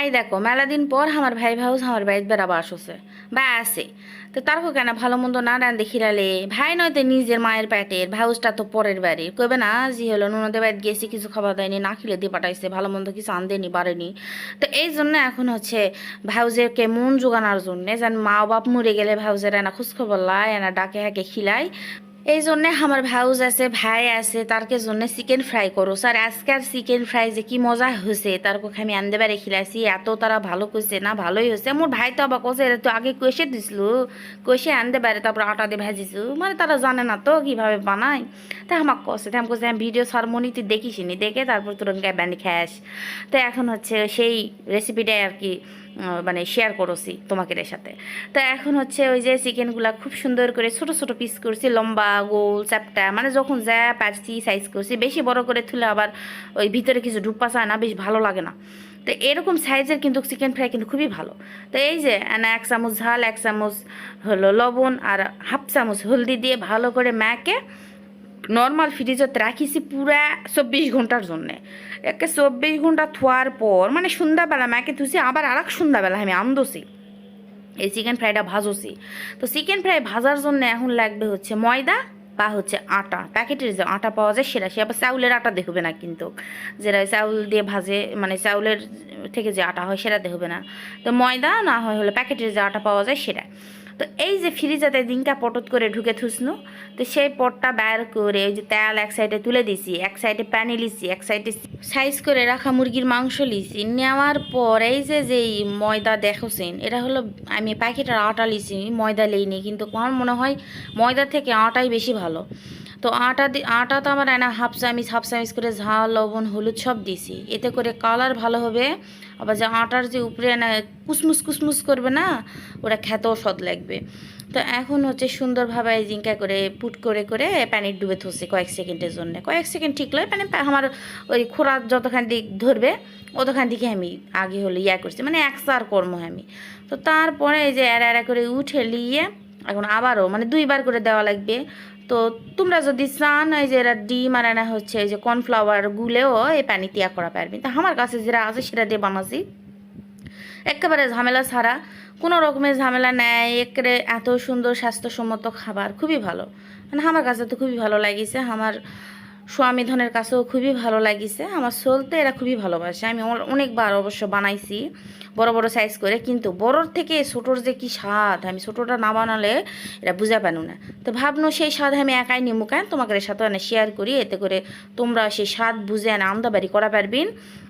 এই দেখো, মেলা দিন পর আমার ভাই ভাউজ আমার বাড়িতে বেড়াবা আসছে বা আসে তো তারপর কেন ভালো মন্দ না রান দেখিরালে ভাই নয়তো নিজের মায়ের পেটের ভাউজটা তো পরের বাড়ির কইবে না, জি হলো, নুনদের বাড়িতে গেছি, কিছু খাবার দেয়নি, না খেলে দিয়ে পাঠাইছে, ভালো মন্দ কিছু আনদেনি, বাড়েনি। তো এই জন্য এখন হচ্ছে ভাউজেরকে মন জোগানোর জন্যে যেন মা বাপ মরে গেলে ভাউজের এনা খোঁজখবর লাই, এনা ডাকে হাকে খিলাই। এই জন্যে আমার ভাউজ আছে, ভাই আছে, তারকে জন্য চিকেন ফ্রাই করো। স্যার, আজকের চিকেন ফ্রাই যে কি মজা হয়েছে তার পক্ষে আমি আনতে পারে খিলাইছি এত তারা ভালো কইছে না, ভালোই হয়েছে মোর ভাই তো আবার কষে তো আগে কষে দিছিল কষে আনতে পারে, তারপর আটা দিয়ে ভাজিছো। মানে তারা জানে না তো কীভাবে বানায়। তা আমাকে কষে তাই আমি কষে আমি ভিডিও সারমনিতে দেখিসনি, দেখে তারপর তুরন্ত গায়ে ব্যান্ডি খাস তো এখন হচ্ছে সেই রেসিপিটাই আর কি মানে শেয়ার করছি তোমাদের সাথে। তো এখন হচ্ছে ওই যে চিকেনগুলা খুব সুন্দর করে ছোট ছোট পিস করছি, লম্বা, গোল, চ্যাপটা মানে যখন যা পারছি সাইজ করছি। বেশি বড় করে তুলে আবার ওই ভিতরে কিছু ডুপ্পা চায় না, বেশ ভালো লাগে না। তো এরকম সাইজের কিন্তু চিকেন ফ্রাই কিন্তু খুবই ভালো। তো এই যে এক চামচ ঝাল, এক চামচ হলো লবণ, আর হাফ চামচ হলদি দিয়ে ভালো করে ম্যাকে নর্মাল ফ্রিজত রাখিছি পুরা চব্বিশ ঘণ্টার জন্যে। একে চব্বিশ ঘণ্টা থোয়ার পর মানে সন্ধ্যাবেলা ম্যাকে থুছি আবার আর এক সন্ধ্যাবেলা আমি আনদোছি এই চিকেন ফ্রাইটা ভাজোছি। তো চিকেন ফ্রাই ভাজার জন্য এখন লাগবে হচ্ছে ময়দা বা হচ্ছে আটা। প্যাকেটের যে আটা পাওয়া যায় সেটা, সে আবার চাউলের আটা দেখবে না কিন্তু। যেটা চাউল দিয়ে ভাজে মানে চাউলের থেকে যে আটা হয় সেটা দেখবে না। তো ময়দা না হয় হলো প্যাকেটের যে আটা পাওয়া যায় সেটা। তো এই যে ফ্রিজাতে দিনটা পটত করে ঢুকে থুসনু, তো সেই পটটা বের করে ওই যে তেল এক সাইডে তুলে দিছি, এক সাইডে প্যানি লিছি, এক সাইডে সাইজ করে রাখা মুরগির মাংস লিছি। নেওয়ার পর এই যে যেই ময়দা দেখছেন, এটা হলো আমি প্যাকেটের আটা লিছি, ময়দা লেইনি, কিন্তু আমার মনে হয় ময়দা থেকে আটাই বেশি ভালো। তো আটা দি, আটা তো আমার এনা হাফ চামিচ হাফ চামিচ করে ঝাল, লবণ, হলুদ সব দিছি। এতে করে কালার ভালো হবে। আবার যে আটার যে উপরে না কুসমুস কুসমুস করবে না, ওটা খেতেও সদ লাগবে। তো এখন হচ্ছে সুন্দরভাবে জিঙ্কা করে পুট করে করে প্যানে ডুবে থসে কয়েক সেকেন্ডের জন্য। কয়েক সেকেন্ড ঠিক লয় মানে আমার ওই খোরা যতখান দিক ধরবে অতখান দিকে আমি আগে হলে ইয়া করছি মানে একসার কর্ম আমি। তো তারপরে এই যে এরা এরা করে উঠে নিয়ে এখন আবারও মানে দুইবার করে দেওয়া লাগবে। তো তোমরা যদি চান, এই যে এরা ডিম আর এনে হচ্ছে, এই যে কর্নফ্লাওয়ার গুলেও এই পানি তিয়া করা পারবি। তা আমার কাছে যেটা আছে সেটা দিয়ে বানাসি একেবারে ঝামেলা ছাড়া, কোনো রকমের ঝামেলা নেয় একরে এত সুন্দর স্বাস্থ্যসম্মত খাবার, খুবই ভালো। মানে আমার কাছে তো খুবই ভালো লাগিছে, আমার স্বামী ধনের কাছেও খুবই ভালো লাগিছে। আমার চলতে এরা খুবই ভালোবাসে। আমি অনেকবার অবশ্য বানাইছি, বড় বড় সাইজ করে, কিন্তু বড়র থেকে ছোটোর যে কি স্বাদ? আমি ছোটোটা না বানালে এটা বুঝা পানো না। তো ভাবনো, সেই স্বাদ আমি একাই নিমু কেন? তোমাকে সাথে এনে শেয়ার করি, এতে করে তোমরা সেই স্বাদ বুঝে এনে আমদাবাড়ি করা পারবিন।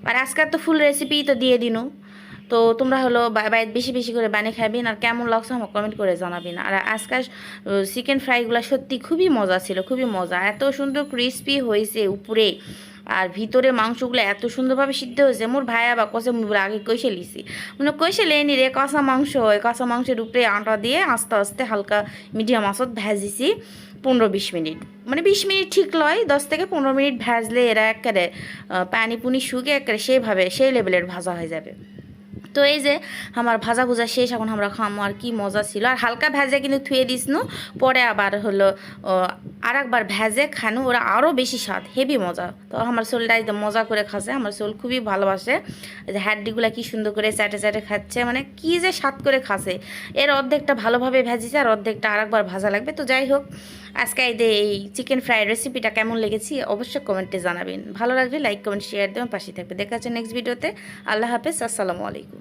আর আজকাল তো ফুল রেসিপি তো দিয়ে দিনু। তো তোমরা হলো বাইরে বেশি বেশি করে বানিয়ে খাবেন আর কেমন লাগছে আমাকে কমেন্ট করে জানাবেন। আর আজকাল চিকেন ফ্রাইগুলো সত্যি খুবই মজা ছিল, খুবই মজা। এত সুন্দর ক্রিস্পি হয়েছে উপরে আর ভিতরে মাংসগুলো এত সুন্দরভাবে সিদ্ধ হয়েছে। মোর ভাই আবার কষে আগে কষে লিছি। মানে কষে লেনি রে কষা মাংস হয়। কষা মাংসের উপরে আটা দিয়ে আস্তে আস্তে হালকা মিডিয়াম আঁচত ভেজিছি পনেরো বিশ মিনিট। মানে বিশ মিনিট ঠিক লয়, দশ থেকে পনেরো মিনিট ভাজলে এরা একেবারে পানি পুনি শুকে একেবারে সেইভাবে, সেই লেভেলের ভাজা হয়ে যাবে। তো এই যে আমার ভাজা ভুজা শেষ, এখন আমরা খামো। আর কি মজা ছিল। আর হালকা ভেজে কিন্তু থুয়ে দিস পরে আবার হলো আর একবার ভেজে খানু, ওরা আরও বেশি স্বাদ, হেভি মজা। তো আমার সোলটা একদম মজা করে খাচ্ছে, আমার সোল খুবই ভালোবাসে। যে হাড্ডিগুলো কি সুন্দর করে চাটে চাটে খাচ্ছে মানে কি যে স্বাদ করে খাচ্ছে। এর অর্ধেকটা ভালোভাবে ভেজেছে, আর অর্ধেকটা আর একবার ভাজা লাগবে। তো যাই হোক, আজকে যে এই চিকেন ফ্রাইড রেসিপিটা কেমন লেগেছি, অবশ্যই কমেন্টে জানাবেন। ভালো লাগলে লাইক কমেন্ট শেয়ার দেবেন পাশে থাকবে। দেখা যাচ্ছে নেক্সট ভিডিওতে আল্লাহ হাফেজ, আসসালামু আলাইকুম।